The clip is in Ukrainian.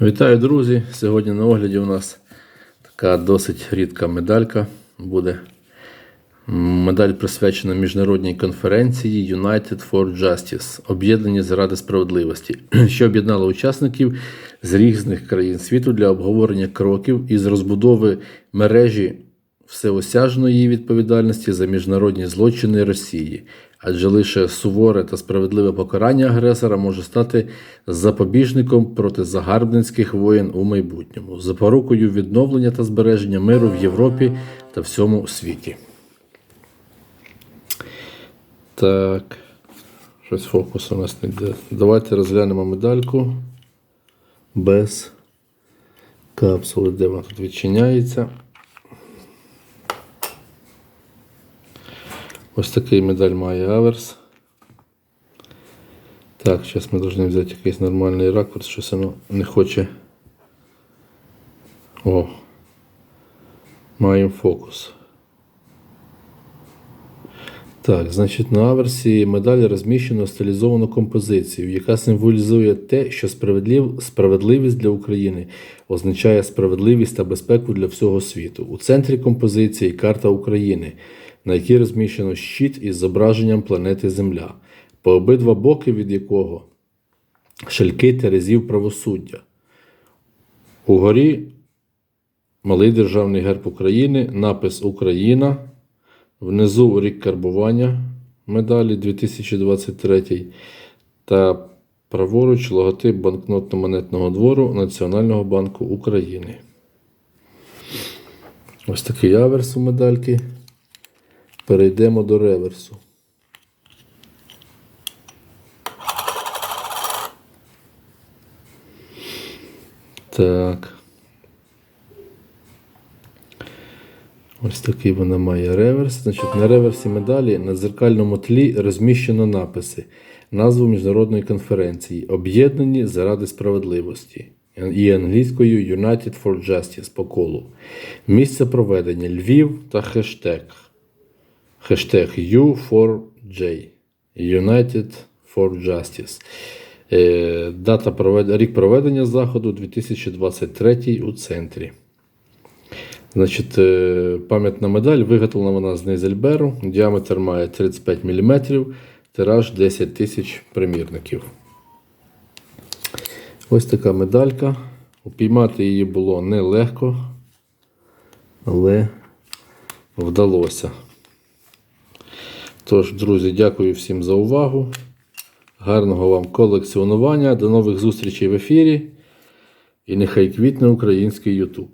Вітаю, друзі! Сьогодні на огляді у нас така досить рідка медалька буде. Медаль присвячена міжнародній конференції United for Justice Об'єднані заради справедливості, що об'єднало учасників з різних країн світу для обговорення кроків із розбудови мережі всеосяжної відповідальності за міжнародні злочини Росії, адже лише суворе та справедливе покарання агресора може стати запобіжником проти загарбницьких воєн у майбутньому, запорукою відновлення та збереження миру в Європі та всьому світі. Так, щось фокус у нас не йде. Давайте розглянемо медальку без капсули, де вона тут відчиняється. Ось такий медаль має аверс. Так, зараз ми повинні взяти якийсь нормальний ракурс, щось воно не хоче. О. Маємо фокус. Так, значить, на аверсі медалі розміщено стилізовану композицію, яка символізує те, що справедлив, справедливість для України означає справедливість та безпеку для всього світу. У центрі композиції карта України, на якій розміщено щит із зображенням планети Земля, по обидва боки від якого шальки терезів правосуддя. Угорі малий державний герб України, напис Україна. Внизу рік карбування медалі 2023 та праворуч логотип банкнотно-монетного двору Національного банку України. Ось такий аверс у медальки. Перейдемо до реверсу. Так. Ось такий вона має реверс. Значить, на реверсі медалі на дзеркальному тлі розміщено написи, назву міжнародної конференції Об'єднані заради справедливості і англійською United for Justice по колу. Місце проведення Львів та хештег. Хештег U4J. United for Justice. Е, Дата провед... рік проведення заходу 2023 у центрі. Значить, е, пам'ятна медаль виготовлена вона з низельберу. Діаметр має 35 мм, тираж 10 тисяч примірників. Ось така медалька. Упіймати її було нелегко, але вдалося. Тож, друзі, дякую всім за увагу. Гарного вам колекціонування. До нових зустрічей в ефірі. І нехай квітне український YouTube.